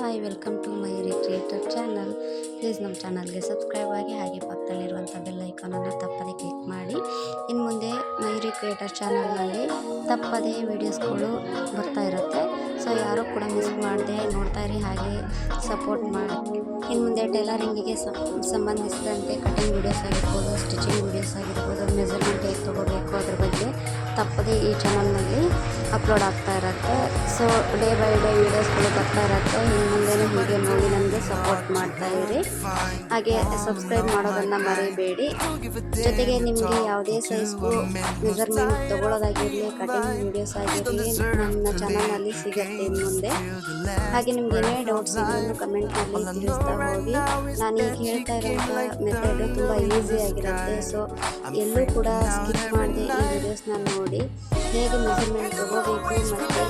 Hi, welcome to my creator channel. Please ನಮ್ಮ ಚಾನಲ್ಗೆ subscribe ಆಗಿ ಹಾಗೆ ಪಕ್ಕದಲ್ಲಿರುವಂಥ ಐಕಾನನ್ನು ತಪ್ಪದೇ ಕ್ಲಿಕ್ ಮಾಡಿ. ಇನ್ನು ಮುಂದೆ ಮೈ ಕ್ರಿಯೇಟರ್ ಚಾನಲ್ನಲ್ಲಿ ತಪ್ಪದೇ ವೀಡಿಯೋಸ್ಗಳು ಬರ್ತಾ ಇರುತ್ತೆ. ಸೊ, ಯಾರೂ ಕೂಡ ಮಿಸ್ ಮಾಡದೆ ನೋಡ್ತಾ ಇರಿ, ಹಾಗೆ ಸಪೋರ್ಟ್ ಮಾಡಿ. ಇನ್ನು ಮುಂದೆ ಟೈಲರಿಂಗಿಗೆ ಸಂಬಂಧಿಸಿದಂತೆ ಕಟಿಂಗ್ ವೀಡಿಯೋಸ್ ಆಗಿರ್ಬೋದು ಸ್ಟಿಚಿಂಗ್ ವೀಡಿಯೋಸ್ ಆಗಿರ್ಬೋದು ಮೆಸರ್ಮೆಂಟ್ ಹೇಗೆ ತೊಗೋಬೇಕು ಅದ್ರ ಬಗ್ಗೆ ತಪ್ಪದೇ ಈ ಚಾನಲ್ನಲ್ಲಿ ಅಪ್ಲೋಡ್ ಆಗ್ತಾ ಇರುತ್ತೆ. ಸೊ ಡೇ ಬೈ ಡೇ ವೀಡಿಯೋಸ್ಗಳು ಬರ್ತಾ ಇರುತ್ತೆ. ಇನ್ನು ಮುಂದೆನೂ ಹೀಗೆ ನೋಡಿ ನಮಗೆ ಸಪೋರ್ಟ್ ಮಾಡ್ತಾ ಇರಿ. ಹಾಗೆ ಸಬ್ಸ್ಕ್ರೈಬ್ ಮಾಡೋದನ್ನು ಮರಿಬೇಡಿ. ಜೊತೆಗೆ ನಿಮಗೆ ಯಾವುದೇ ಸೈಜ್ಗೂ ಮೆಸರ್ಮೆಂಟ್ ತೊಗೊಳೋದಾಗಿರಲಿ ಕಟಿಂಗ್ ವೀಡಿಯೋಸ್ ಆಗಿರಲಿ ನನ್ನ ಚಾನಲ್ನಲ್ಲಿ ಸಿಗುತ್ತೆ ಇನ್ನು ಮುಂದೆ. ಹಾಗೆ ನಿಮ್ಗೆ ಏನೇ ಡೌಟ್ಸ್ ಕಮೆಂಟ್ ಕಮೆಂಟ್ನಲ್ಲಿ ತಿಳಿಸ್ತಾ ಹೋಗಿ ನಾನು ಈಗ ಹೇಳ್ತಾ ಇರೋಂಥ ಮೆಥಡ್ ತುಂಬ ಈಸಿ ಆಗಿರುತ್ತೆ. ಸೊ ಎಲ್ಲೂ ಕೂಡ ಸ್ಕಿಪ್ ಮಾಡದೆ ಈ ವಿಡಿಯೋಸ್ನ ನೋಡಿ ಹೇಗೆ ಮೆಜರ್ಮೆಂಟ್ ತಗೋಬೇಕು ಮತ್ತು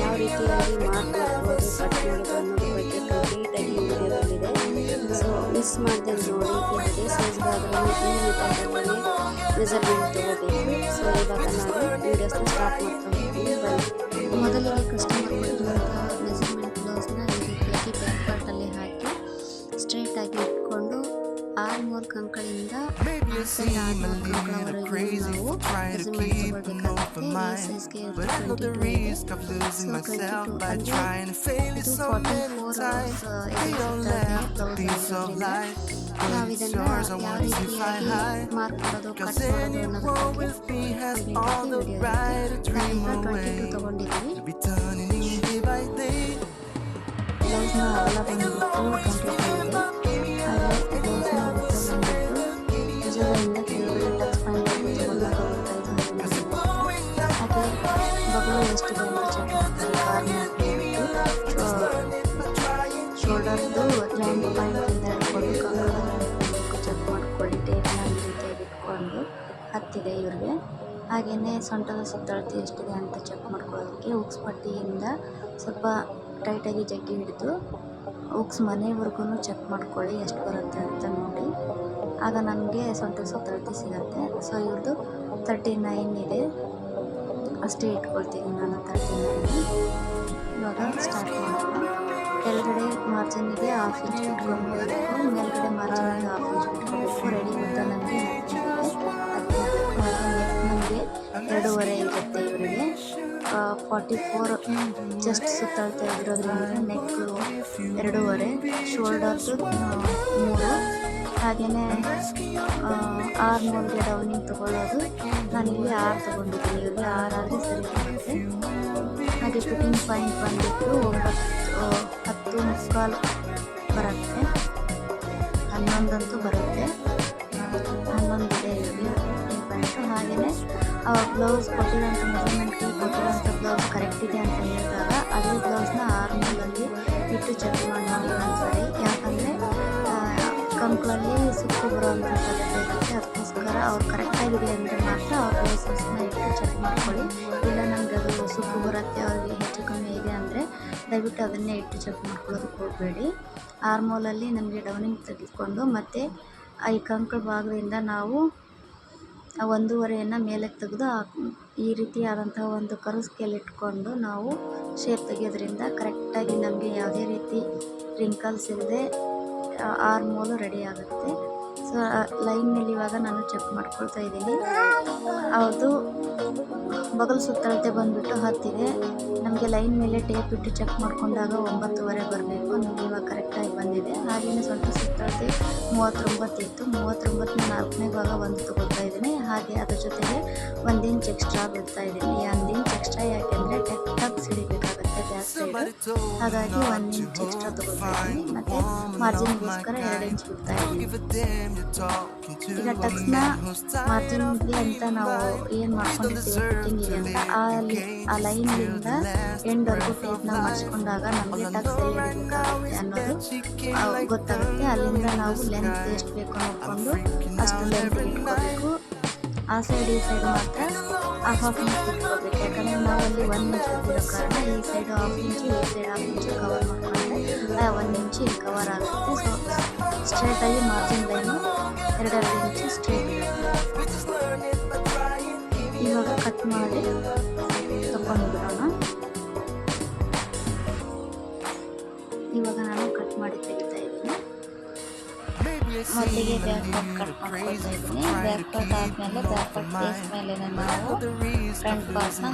ಯಾವ ರೀತಿಯಾಗಿ ಮಾಡ್ಕೊಳ್ಬೋದು ಕಟ್ ಮಾಡೋದು ಬಗ್ಗೆ ಕಂಪ್ಲೀಟಾಗಿ ವಿಡಿಯೋದಲ್ಲಿದೆ. ಸೊ ಮಿಸ್ ಮಾಡಿದೆ ನೋಡಿ ಯಾವುದೇ ಸೈಜ್ಗಾದ್ರೂ ಈ ಮೆಥಡಲ್ಲಿ ಮೆಜರ್ಮೆಂಟ್ ತಗೋಬೇಕು. ಸೊ ಇವಾಗ ನಾನು ವಿಡಿಯೋಸ್ನ ಸ್ಟಾರ್ಟ್ ಮಾಡ್ತಾ ಹೋಗ್ತೀನಿ ಮೊದಲಿಗೆ ಕಸ್ಟಮರ್ ಇದನ್ನ yours, I ಯಾವ want to fly ರೀತಿಯಾಗಿ high. ಮಾರ್ಕ್ ಮಾಡೋದು ಕಟ್ Cause ಮಾಡೋದು ಅನ್ನೋದ್ರ anyone ಬಗ್ಗೆ with me has complete ಶೋಲ್ಡರ್ದು ಜಾಯಿಂಟ್ ಪಾಯಿಂಟಿಂದ ಹಿಡ್ಕೊಂಡು ಚೆಕ್ ಮಾಡ್ಕೊಳ್ಳಿ ಟೇಪ್ನ ಈ ರೀತಿಯಾಗಿ ಹತ್ತಿದೆ ಇವ್ರಿಗೆ ಹಾಗೆಯೇ ಸೊಂಟದ ಸುತ್ತಳತೆ ಎಷ್ಟಿದೆ ಅಂತ ಚೆಕ್ ಮಾಡ್ಕೊಳ್ಳೋದಕ್ಕೆ ಉಕ್ಸ್ ಪಟ್ಟಿಯಿಂದ ಸ್ವಲ್ಪ ಟೈಟಾಗಿ ಜಗ್ಗಿ ಹಿಡಿದು ಉಕ್ಸ್ ಮನೆವರೆಗೂ ಚೆಕ್ ಮಾಡ್ಕೊಳ್ಳಿ ಎಷ್ಟು ಬರುತ್ತೆ ಅಂತ ನೋಡಿ ಆಗ ನನಗೆ ಸೊಂಟದ ಸುತ್ತಳತೆ ಸಿಗುತ್ತೆ ಸೊ ಇವ್ರದ್ದು ತರ್ಟಿ ನೈನ್ ಇದೆ ಅಷ್ಟೇ ಇಟ್ಕೊಳ್ತೀನಿ ನಾನು ತರ್ಟಿ ಇವಾಗ ಸ್ಟಾರ್ಟ್ ಮಾಡೋಣ. ಕೆಳಗಡೆ ಮಾರ್ಜಿನ್ಗೆ ಹಾಫ್ ಇಂಚ್ ಇಟ್ಕೊಳ್ಬೇಕು ಮೇಲ್ಗಡೆ ಮಾರ್ಜಿನ್ಗೆ ಹಾಫ್ ಇಂಚ್ ಇಟ್ಕೊಳ್ಬೇಕು ರೆಡಿ ಅಂತ ನನಗೆ ನನಗೆ ಎರಡೂವರೆ ಇರುತ್ತೆ ಇವರಿಗೆ. ಫಾರ್ಟಿ ಫೋರ್ ಜಸ್ಟ್ ಸುತ್ತಾಡ್ತಾ ಇರೋದ್ರಿಂದ ನೆಕ್ ಎರಡೂವರೆ ಶೋಲ್ಡರ್ಸು ಮೂರು. ಹಾಗೆಯೇ ಆರು ಮೂರಿಗೆ ಡೌನಿಂಗ್ ತೊಗೊಳ್ಳೋದು. ನಾನಿಲ್ಲಿ ಆರು ತೊಗೊಂಡಿದ್ದೀನಿ. ಇಲ್ಲಿ ಆರು ಆದರೆ ಸರಿ ಹಾಗೆ ಫಿಟ್ಟಿಂಗ್ ಪಾಯಿಂಟ್ ಬಂದುಬಿಟ್ಟು ಒಂಬತ್ತು, ಹತ್ತು ಮುಕ್ಕಾಲು ಬರುತ್ತೆ. ಹನ್ನೊಂದಂತೂ ಬರುತ್ತೆ. ಹನ್ನೊಂದಿದೆ ಇಲ್ಲಿ ಫಿಟ್ಟಿಂಗ್ ಪಾಯಿಂಟು ಹಾಗೆಯೇ ಬ್ಲೌಸ್ ಕೊಟ್ಟಿರೋಂಥ ಮೆಜರ್ಮೆಂಟ್ಗೆ ಕೊಟ್ಟಿರೋಂಥ ಬ್ಲೌಸ್ ಕರೆಕ್ಟ್ ಇದೆ ಅಂತ ಹೇಳಿದಾಗ, ಅದೇ ಬ್ಲೌಸ್ನ ಆರ್ಮೂಲಲ್ಲಿ ಇಟ್ಟು ಚೆಕ್ ಮಾಡಿ, ನೋಡಿ ಒಂದ್ಸರಿ ಯಾಕಂದರೆ ಕಂಕ್ಳಲ್ಲಿ ಸುಕ್ಕು ಬರೋವಂಥ ಇರುತ್ತೆ ಅದಕ್ಕೋಸ್ಕರ ಅವ್ರು ಕರೆಕ್ಟಾಗಿದೆ ಅಂದರೆ ಮಾತ್ರ ಅವ್ರ ಬ್ಲೌಸಸ್ನ ಇಟ್ಟು ಚೆಕ್ ಮಾಡ್ಕೊಳ್ಳಿ. ಇಲ್ಲ ನಮ್ಗೆ ಅದು ಸುಕ್ಕು ಬರುತ್ತೆ ಅವ್ರಿಗೆ ಹೆಚ್ಚು ಕಮ್ಮಿ ಇದೆ ಅಂದರೆ ದಯವಿಟ್ಟು ಅದನ್ನೇ ಇಟ್ಟು ಚೆಕ್ ಮಾಡ್ಕೊಳ್ಳೋದಕ್ಕೆ ಹೋಗಬೇಡಿ. ಆರ್ಮೋಲಲ್ಲಿ ನಮಗೆ ಡೌನಿಂಗ್ ತೆಗೆದುಕೊಂಡು ಮತ್ತು ಈ ಕಂಕಳ ಭಾಗದಿಂದ ನಾವು ಒಂದೂವರೆಯನ್ನು ಮೇಲೆ ತೆಗೆದು ಈ ರೀತಿಯಾದಂತಹ ಒಂದು ಕರು ಇಟ್ಕೊಂಡು ನಾವು ಶೇಪ್ ತೆಗೆಯೋದ್ರಿಂದ ಕರೆಕ್ಟಾಗಿ ನಮಗೆ ಯಾವುದೇ ರೀತಿ ರಿಂಕಲ್ಸ್ ಇಲ್ಲದೆ ಆರ್ಮೋಲು ರೆಡಿ ಆಗುತ್ತೆ. ಸೊ ಲೈನ್ ಮೇಲೆ ಇವಾಗ ನಾನು ಚೆಕ್ ಮಾಡ್ಕೊಳ್ತಾ ಇದ್ದೀನಿ. ಅದು ಬಗಲ್ ಸುತ್ತಳತೆ ಬಂದ್ಬಿಟ್ಟು ಹತ್ತಿದೆ. ನಮಗೆ ಲೈನ್ ಮೇಲೆ ಟೇಪ್ ಇಟ್ಟು ಚೆಕ್ ಮಾಡ್ಕೊಂಡಾಗ ಒಂಬತ್ತುವರೆ ಬರಬೇಕು. ನಮಗೆ ಇವಾಗ ಕರೆಕ್ಟಾಗಿ ಬಂದಿದೆ. ಹಾಗೆಯೇ ಸ್ವಲ್ಪ ಸುತ್ತಳತೆ ಮೂವತ್ತೊಂಬತ್ತಿತ್ತು ಮೂವತ್ತೊಂಬತ್ತನ ನಾಲ್ಕನೇ ಭಾಗ ಒಂದು ತಗೋತಾ ಇದ್ದೀನಿ. ಹಾಗೆ ಅದ್ರ ಜೊತೆಗೆ ಒಂದು ಇಂಚ್ ಎಕ್ಸ್ಟ್ರಾ ಬಿಡ್ತಾ ಇದ್ದೀನಿ. ಒಂದು ಇಂಚ್ ಎಕ್ಸ್ಟ್ರಾ ಯಾಕೆಂದರೆ ಟೆಕ್ಟಾಗಿ ಸಿಡಿಬೇಕಾಗುತ್ತೆ ಜಾಸ್ತಿ ಹಾಗಾಗಿ ಒಂದು ಇಂಚ್ ಎಕ್ಸ್ಟ್ರಾ ತಗೋತಾ ಇದ್ದೀನಿ. ಮತ್ತು ಮಾರ್ಜಿನ್ಗೋಸ್ಕರ ಎರಡು ಇಂಚ್ ಬಿಡ್ತಾ ಇದ್ದೀನಿ. ಈಗ who's ಮಾರ್ಜಿನ್ಗೆ ಅಂತ ನಾವು ಏನು ಮಾಡ್ಕೊಂಡಿರ್ತೀವಿ ಫಿಟ್ಟಿಂಗಿಗೆ ಅಂತ ಆ ಅಲ್ಲಿ ಆ ಲೈನಿಂದ ಎಂಡ್ವರೆಗೂ ಟೇಪ್ನ ಮಾಡಿಸ್ಕೊಂಡಾಗ ನಮಗೆ ಟಕ್ಸ್ ಎಲ್ಲಿ ಹಿಡಿಬೇಕಾಗುತ್ತೆ ಅನ್ನೋದು ಆ, ಗೊತ್ತಾಗುತ್ತೆ ಅಲ್ಲಿಂದ ನಾವು ಲೆಂತ್ ಎಷ್ಟು ಬೇಕು ನೋಡಿಕೊಂಡು ಅಷ್ಟು ಲೆಂತ್ ಇಟ್ಕೋಬೇಕು ಆ ಸೈಡ್ ಈ ಸೈಡ್ ಮಾತ್ರ ಹಾಫ್ ಹಾಫ್ ಇಂಚ್ ಇಟ್ಕೋಬೇಕು ಯಾಕಂದರೆ ನಾವು ಅಲ್ಲಿ ಒಂದು ಇಂಚ್ ಬಿಟ್ಟಿರೋ ಕಾರಣ ಈ ಸೈಡ್ ಹಾಫ್ ಇಂಚು ಈ ಸೈಡ್ ಹಾಫ್ ಇಂಚು ಕವರ್ ಮಾಡ್ಕೊಂಡ್ರೆ ಆ ಒಂದು ಇಂಚು ಇಲ್ಲಿ ಕವರ್ ಆಗುತ್ತೆ ಸೊ ಸ್ಟ್ರೇಟಾಗಿ ಮಾರ್ಜಿನ್ ಲೈನು ಎರಡೆರಡು ಇಂಚು ಸ್ಟ್ರೇಟ್ ಇರುತ್ತೆ ಇವಾಗ ಕಟ್ ಮಾಡಿ ತಗೊಂಡ್ಬಿಡೋಣ ಇವಾಗ ನಾನು ಕಟ್ ಮಾಡಿ ತೆಗಿತಾ ಇದ್ದೀನಿ. ಮೊದಲಿಗೆ ಬ್ಯಾಕ್ ಕಟ್ ಮಾಡ್ಕೊಳ್ತಾ ಇದ್ದೀನಿ. ಬ್ಯಾಕ್ ಪಾರ್ಟ್ ಆದಮೇಲೆ ಮೇಲೆ. ನಾವು ಫ್ರಂಟ್ ಪಾರ್ಟ್ನ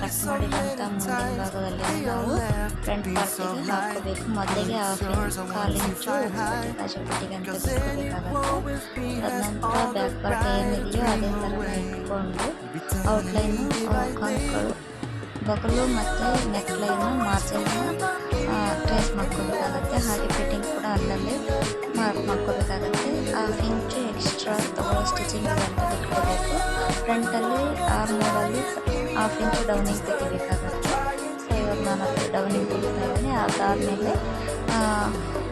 ಕಟ್ ಮಾಡಿದಂಥ ಮುಂದಿನ ಭಾಗದಲ್ಲಿ ನಾವು ಫ್ರಂಟ್ ಪಾರ್ಟಿಗೆ. ಹಾಕೋಬೇಕು. ಮೊದಲಿಗೆ ಹಾಫ್ Yours, I ಕಾಲು want to ಇಂಚು fly high. ಕಾಜಪಟ್ಟಿಗೆ ಅಂತ ಬಿಟ್ಕೋಬೇಕಾಗತ್ತೆ with ಅದ ನಂತರ all the ಬ್ಯಾಕ್ ಪಾರ್ಟ್ ಏನಿದೆಯೋ ಅದೇ ಥರ. ಇಟ್ಕೊಂಡು ಔಟ್ಲೈನು ಕಂಕಳು ಬಗಲು ಮತ್ತು ನೆಕ್ ಲೈನು ಮಾರ್ಜಿನ್ನು ಟ್ರೇಸ್ ಮಾಡ್ಕೋಬೇಕಾಗತ್ತೆ ಹಾಗೆ ಫಿಟ್ಟಿಂಗ್ ಕೂಡ ಅಲ್ಲಲ್ಲಿ ಮಾರ್ಕ್ ಮಾಡ್ಕೋಬೇಕಾಗತ್ತೆ ಆ ಇಂಚು ಎಕ್ಸ್ಟ್ರಾ ತಗೊಳ್ಳೋ ಸ್ಟಿಚಿಂಗ್ ಅಂತ ಬಿಟ್ಕೋಬೇಕು ಫ್ರಂಟಲ್ಲಿ ಆರ್ ಮೂರಲ್ಲಿ ಹಾಫ್ ಇಂಚು ಡೌನಿಂಗ್ ತೆಗಿಬೇಕಾಗತ್ತೆ. ನಾನು ಡೌನಿಂಗ್ ಇದ್ದೀನಿ ಅದಾದಮೇಲೆ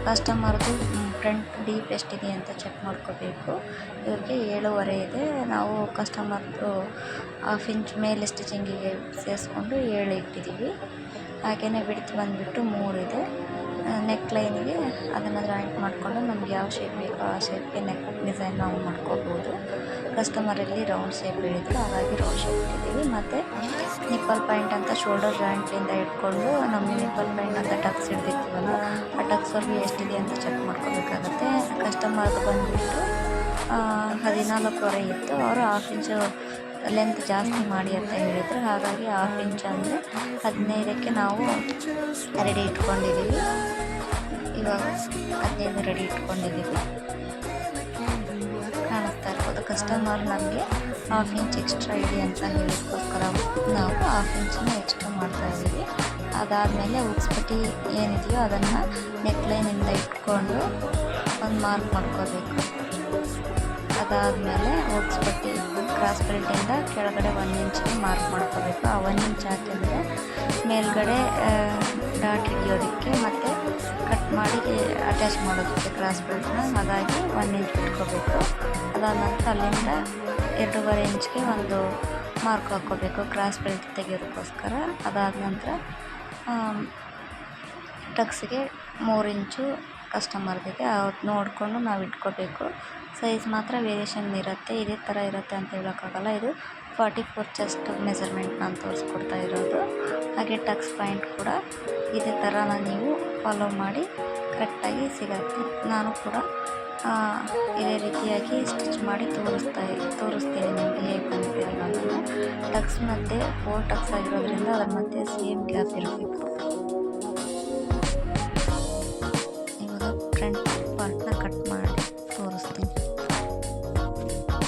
ಕಸ್ಟಮರ್ದು ಫ್ರಂಟ್ ಡೀಪ್ ಎಷ್ಟಿದೆ ಅಂತ ಚೆಕ್ ಮಾಡ್ಕೋಬೇಕು. ಇವ್ರಿಗೆ ಏಳುವರೆ ಇದೆ. ನಾವು ಕಸ್ಟಮರ್ದು ಹಾಫ್ ಇಂಚ್ ಮೇಲೆ ಸ್ಟಿಚಿಂಗಿಗೆ ಸೇರಿಸ್ಕೊಂಡು ಏಳು ಇಟ್ಟಿದ್ದೀವಿ. ಹಾಗೆಯೇ ಬಿಡ್ತು ಬಂದುಬಿಟ್ಟು ಮೂರಿದೆ ನೆಕ್ ಲೈನಿಗೆ ಅದನ್ನು ಜಾಯಿಂಟ್ ಮಾಡಿಕೊಂಡು ನಮ್ಗೆ ಯಾವ ಶೇಪ್ ಬೇಕೋ ಆ ಶೇಪ್ಗೆ ನೆಕ್ ಡಿಸೈನ್ ನಾವು ಮಾಡ್ಕೋಬೋದು. ಕಸ್ಟಮರಲ್ಲಿ ರೌಂಡ್ ಶೇಪ್ ಹೇಳಿದ್ರು, ಹಾಗಾಗಿ ರೌಂಡ್ ಶೇಪ್ ಇಟ್ಟಿದ್ದೀವಿ. ಮತ್ತು ನಿಪ್ಪಲ್ ಪಾಯಿಂಟ್ ಅಂತ ಶೋಲ್ಡರ್ ಜಾಯಿಂಟಿಂದ ಇಟ್ಕೊಂಡು ನಮ್ಮ ನಿಪ್ಪಲ್ ಪಾಯಿಂಟ್ ಅಂತ ಟಕ್ಸ್ ಹಿಡ್ದಿರ್ತೀವಲ್ಲ, ಆ ಟಕ್ಸ್ವರೆಗೂ ಎಷ್ಟಿದೆ ಅಂತ ಚೆಕ್ ಮಾಡ್ಕೋಬೇಕಾಗತ್ತೆ. ಕಸ್ಟಮರ್ದು ಬಂದುಬಿಟ್ಟು ಹದಿನಾಲ್ಕುವರೆ ಇತ್ತು. ಅವರು ಹಾಫ್ ಇಂಚು ಲೆಂತ್ ಜಾಸ್ತಿ ಮಾಡಿ ಅಂತ ಹೇಳಿದರು. ಹಾಗಾಗಿ ಹಾಫ್ ಇಂಚ್ ಅಂದರೆ ಹದಿನೈದಕ್ಕೆ ನಾವು ರೆಡಿ ಇಟ್ಕೊಂಡಿದ್ದೀವಿ. ಇವಾಗ ಹದಿನೈದು ರೆಡಿ ಇಟ್ಕೊಂಡಿದ್ದೀವಿ. ಕಾಣಿಸ್ತಾ ಇರ್ಬೋದು ಕಸ್ಟಮರ್ ನಮಗೆ ಹಾಫ್ ಇಂಚ್ ಎಕ್ಸ್ಟ್ರಾ ಇದೆ ಅಂತ ಹೇಳಿದಕ್ಕೋಸ್ಕರ ನಾವು ಹಾಫ್ ಇಂಚನ್ನ ಎಕ್ಸ್ಟ್ರಾ ಮಾಡ್ತಾ ಇದ್ದೀವಿ. ಅದಾದಮೇಲೆ ಉಕ್ಸ್ಪಟ್ಟಿ ಏನಿದೆಯೋ ಅದನ್ನು ನೆಕ್ಲೈನಿಂದ ಇಟ್ಕೊಂಡು ಒಂದು ಮಾರ್ಕ್ ಮಾಡ್ಕೋಬೇಕು. ಅದಾದಮೇಲೆ ಉಕ್ಸ್ಪಟ್ಟಿ ಕ್ರಾಸ್ ಕೆಳಗಡೆ ಒಂದು ಇಂಚಿಗೆ ಮಾರ್ಕ್ ಮಾಡ್ಕೋಬೇಕು. ಆ ಒಂದು ಇಂಚ್ ಹಾಕಿದರೆ ಮೇಲ್ಗಡೆ ಡಾಟ್ ಹಿಡಿಯೋದಕ್ಕೆ ಮತ್ತು ಕಟ್ ಮಾಡಿ ಅಟ್ಯಾಚ್ ಮಾಡೋದಕ್ಕೆ ಕ್ರಾಸ್ ಬೆಲ್ಟ್ನ ಹಾಗಾಗಿ ಒಂದು ಇಂಚ್ ಇಟ್ಕೋಬೇಕು ಅದಾದ ನಂತರ ಅಲ್ಲಿಂದ ಎರಡೂವರೆ ಇಂಚ್ಗೆ ಒಂದು ಮಾರ್ಕ್ ಹಾಕ್ಕೋಬೇಕು ಕ್ರಾಸ್ ಬೆಲ್ಟ್ ತೆಗೆಯೋದಕ್ಕೋಸ್ಕರ. ಅದಾದ ನಂತರ ಟಕ್ಸ್ಗೆ ಮೂರು ಇಂಚು ಕಸ್ಟಮರ್ದಿದೆ ಅವ್ರು ನೋಡಿಕೊಂಡು ನಾವು ಇಟ್ಕೋಬೇಕು ಸೈಜ್ ಮಾತ್ರ ವೇರಿಯೇಷನ್ ಇರುತ್ತೆ, ಇದೇ ಥರ ಇರುತ್ತೆ ಅಂತ ಹೇಳೋಕ್ಕಾಗಲ್ಲ. ಇದು ಫಾರ್ಟಿ ಫೋರ್ ಚೆಸ್ಟ್ ಮೆಸರ್ಮೆಂಟ್ ನಾನು ತೋರಿಸ್ಕೊಡ್ತಾ ಇರೋದು. ಹಾಗೆ ಟಕ್ಸ್ ಪಾಯಿಂಟ್ ಕೂಡ ಇದೇ ಥರನ ನೀವು ಫಾಲೋ ಮಾಡಿ, ಕರೆಕ್ಟಾಗಿ ಸಿಗತ್ತೆ. ನಾನು ಕೂಡ ಇದೇ ರೀತಿಯಾಗಿ ಸ್ಟಿಚ್ ಮಾಡಿ ತೋರಿಸ್ತಾ ತೋರಿಸ್ತೀನಿ ನಿಮಗೆ ಹೇಗೆ ಬಂದಿದೆ ಅನ್ನೋದನ್ನು ಟಕ್ಸ್ ಮತ್ತು ಫೋರ್ ಟಕ್ಸ್ ಆಗಿರೋದ್ರಿಂದ ಅದ್ರ ಮಧ್ಯೆ ಸೇಮ್ ಗ್ಯಾಪ್ ಇರಬೇಕು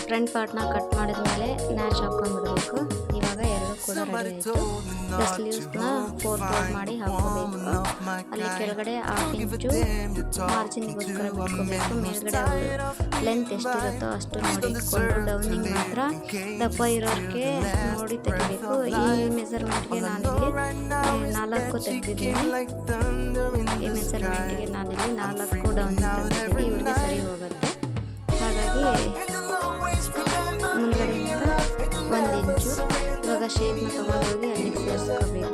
ಫ್ರಂಟ್ ಪಾರ್ಟ್ನ ಕಟ್ ಮಾಡಿದ ಮೇಲೆ ನ್ಯಾಚ್ ಹಾಕೊಂಡ್ಬಿಡ್ಬೇಕು ಇವಾಗ ಎರಡು ಕೂಡ ರೆಡಿ ಆಯಿತು. ಈಗ ಸ್ಲೀವ್ಸ್ನ ಫೋರ್ ಫೋರ್ ಮಾಡಿ ಹಾಕೋಬೇಕು ಅಲ್ಲಿ ಕೆಳಗಡೆ ಹಾಫ್ ಇಂಚು ಮಾರ್ಜಿನ್ಗೋಸ್ಕರ ಬಿಟ್ಕೋಬೇಕು. ಮೇಲ್ಗಡೆ ಲೆಂತ್ ಎಷ್ಟಿರುತ್ತೋ ಅಷ್ಟು ನೋಡಿ ಡೌನಿಂಗ್ ಮಾತ್ರ ದಪ್ಪ ಇರೋರಿಗೆ ನೋಡಿ ತೆಗಿಬೇಕು. ಈ ಮೆಸರ್ಮೆಂಟ್ಗೆ ನಾನಿಲ್ಲಿ ನಾಲ್ಕು ತೆಗೆದಿದ್ದೀನಿ. ಈ ಮೆಸರ್ಮೆಂಟ್ಗೆ ನಾನಿಲ್ಲಿ ನಾಲ್ಕು ಡೌನಿಂಗ್ ತೆಗೆದಿದ್ದೀನಿ. ಇವ್ರಿಗೆ ಸರಿ ಹೋಗುತ್ತೆ. ಹಾಗಾಗಿ ಇಂಚು ಇವಾಗ ಶೇಪ್ನ ತೊಗೊಂಡೋಗಿ ಅಲ್ಲಿ ಸೇರಿಸ್ಕೋಬೇಕು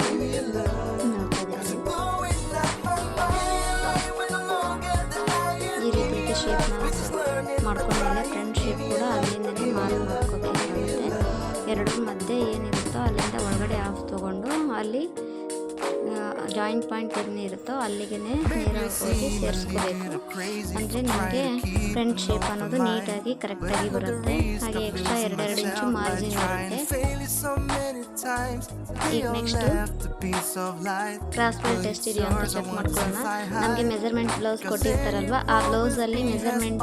ಈ ರೀತಿಯಾಗಿ ಶೇಪ್ನ ಮಾಡ್ಕೊಂಡ್ಮೇಲೆ ಫ್ರಂಟ್ ಶೇಪ್ ಕೂಡ ಅಲ್ಲಿಂದನೇ ಮಾರ್ಕ್ ಮಾಡ್ಕೋಬೇಕಾಗುತ್ತೆ ಎರಡು ಮಧ್ಯೆ ಏನಿರುತ್ತೋ ಅಲ್ಲಿಂದ ಒಳಗಡೆ ಆಫ್ ತೊಗೊಂಡು ಅಲ್ಲಿ ಜಾಯಿಂಟ್ ಪಾಯಿಂಟ್ ಏನಿರುತ್ತೋ ಅಲ್ಲಿಗೆ ನೇರಾಗಿ ಹೋಗಿ ಸೇರಿಸ್ಕೋಬೇಕು. ಅಂದರೆ ನಿಮಗೆ ಫ್ರಂಟ್ ಶೇಪ್ ಅನ್ನೋದು ನೀಟಾಗಿ ಕರೆಕ್ಟಾಗಿ ಬರುತ್ತೆ. ಹಾಗೆ ಎಕ್ಸ್ಟ್ರಾ ಎರಡೆರಡು ಇಂಚು ಮಾರ್ಜಿನ್ ಇರುತ್ತೆ. ಈಗ ನೆಕ್ಸ್ಟ್ ಕ್ರಾಸ್ ಅಂತ ಚೆಕ್ ಮಾಡ್ಕೊಳ್ಳೋಣ. ನಮಗೆ ಮೆಜರ್ಮೆಂಟ್ ಬ್ಲೌಸ್ ಕೊಟ್ಟಿರ್ತಾರಲ್ವ, ಆ ಬ್ಲೌಸಲ್ಲಿ ಮೆಜರ್ಮೆಂಟ್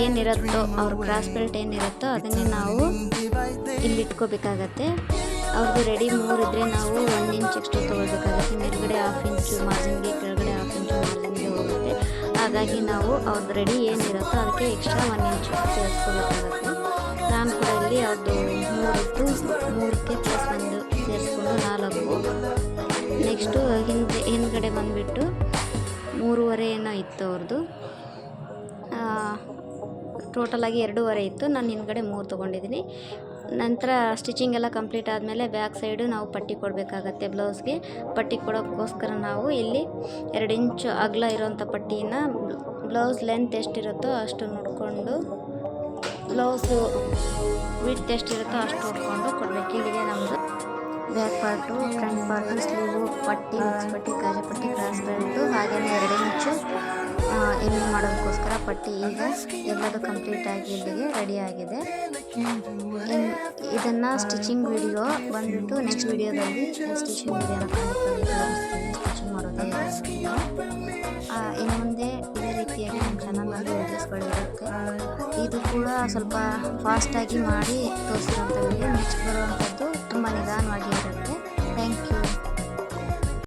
ಏನಿರುತ್ತೋ, ಅವ್ರ ಕ್ರಾಸ್ ಬೆಲ್ಟ್ ಏನಿರುತ್ತೋ ಅದನ್ನೇ ನಾವು ಇಲ್ಲಿ ಇಟ್ಕೋಬೇಕಾಗತ್ತೆ. ಅವ್ರದ್ದು ರೆಡಿ ಮೂರು ಇದ್ದರೆ ನಾವು ಒಂದು ಇಂಚ್ ಎಕ್ಸ್ಟ್ರಾ ತೊಗೊಳ್ಬೇಕಾಗುತ್ತೆ ಮೇಲ್ಗಡೆ ಹಾಫ್ ಇಂಚು ಮಾರ್ಜಿನ್ಗೆ ಕೆಳಗಡೆ ಹಾಫ್ ಇಂಚು ಮಾರ್ಜಿನ್ಗೆ ಹೋಗುತ್ತೆ. ಹಾಗಾಗಿ ನಾವು ಅವ್ರದ್ದು ರೆಡಿ ಏನಿರುತ್ತೋ ಅದಕ್ಕೆ ಎಕ್ಸ್ಟ್ರಾ ಒನ್ ಇಂಚ್ ಸೇರಿಸ್ಕೋಬೇಕಾಗತ್ತೆ. ನಾನು ಕೂಡ ಇಲ್ಲಿ ಅವ್ರದ್ದು ಮೂರಿತ್ತು ಮೂರಕ್ಕೆ ಪ್ಲಸ್ ಒಂದು ಸೇರಿಸ್ಕೊಂಡು ನಾಲ್ಕು. ನೆಕ್ಸ್ಟು ಹಿಂದೆ, ಹಿಂದ್ಗಡೆ ಬಂದುಬಿಟ್ಟು ಮೂರುವರೆ ಏನೋ ಇತ್ತು ಅವ್ರದ್ದು ಟೋಟಲಾಗಿ ಎರಡೂವರೆ ಇತ್ತು. ನಾನು ಹಿಂದ್ಗಡೆ ಮೂರು ತೊಗೊಂಡಿದ್ದೀನಿ. ನಂತರ ಸ್ಟಿಚಿಂಗ್ ಎಲ್ಲ ಕಂಪ್ಲೀಟ್ ಆದಮೇಲೆ ಬ್ಯಾಕ್ ಸೈಡು ನಾವು ಪಟ್ಟಿ ಕೊಡಬೇಕಾಗತ್ತೆ ಬ್ಲೌಸ್ಗೆ. ಪಟ್ಟಿ ಕೊಡೋಕ್ಕೋಸ್ಕರ ನಾವು ಇಲ್ಲಿ ಎರಡು ಇಂಚು ಅಗಲ ಇರೋವಂಥ ಪಟ್ಟಿನ ಬ್ಲೌಸ್ ಲೆಂತ್ ಎಷ್ಟಿರುತ್ತೋ ಅಷ್ಟು ನೋಡಿಕೊಂಡು ಬ್ಲೌಸು ವಿಡ್ತ್ ಎಷ್ಟಿರುತ್ತೋ ಅಷ್ಟು ನೋಡಿಕೊಂಡು ಕೊಡಬೇಕು. ಇಲ್ಲಿಗೆ ನಮ್ಮದು back part front part sleeve, ಪಟ್ಟಿ ಪಟ್ಟಿ ಕಾಜು ಪಟ್ಟಿ, ಕ್ರಾಸ್ ಬೆಲ್ಟು ಹಾಗೆಯೇ ಎರಡು ಇಂಚು ಎಲ್ಲಿ ಮಾಡೋದಕ್ಕೋಸ್ಕರ ಪಟ್ಟಿ ಈಗ ಎಲ್ಲದೂ ಕಂಪ್ಲೀಟ್ ಆಗಿ ಇಲ್ಲಿಗೆ ರೆಡಿ ಆಗಿದೆ. ಇದನ್ನು ಸ್ಟಿಚಿಂಗ್ ವಿಡಿಯೋ ಬಂದುಬಿಟ್ಟು ನೆಕ್ಸ್ಟ್ ವಿಡಿಯೋದಲ್ಲಿ ಸ್ಟಿಚಿಂಗ್ ತೋರಿಸ್ತೀನಿ ಸ್ಟಿಚಿಂಗ್ ಮಾಡೋದೇ ಇನ್ನು ಮುಂದೆ ಇದೇ ರೀತಿಯಾಗಿ ನಮ್ಮ ಚಾನಲಲ್ಲಿ ವೀಡಿಯೋಸ್ಗಳು ಇರುತ್ತೆ ಇದು ಕೂಡ ಸ್ವಲ್ಪ ಫಾಸ್ಟಾಗಿ ಮಾಡಿ ತೋರಿಸಿರೋಂಥ ವಿಡಿಯೋ ನೆಕ್ಸ್ಟ್ ಬರುವಂಥದ್ದು ತುಂಬ ನಿಧಾನವಾಗಿ ಇರುತ್ತೆ. Thank you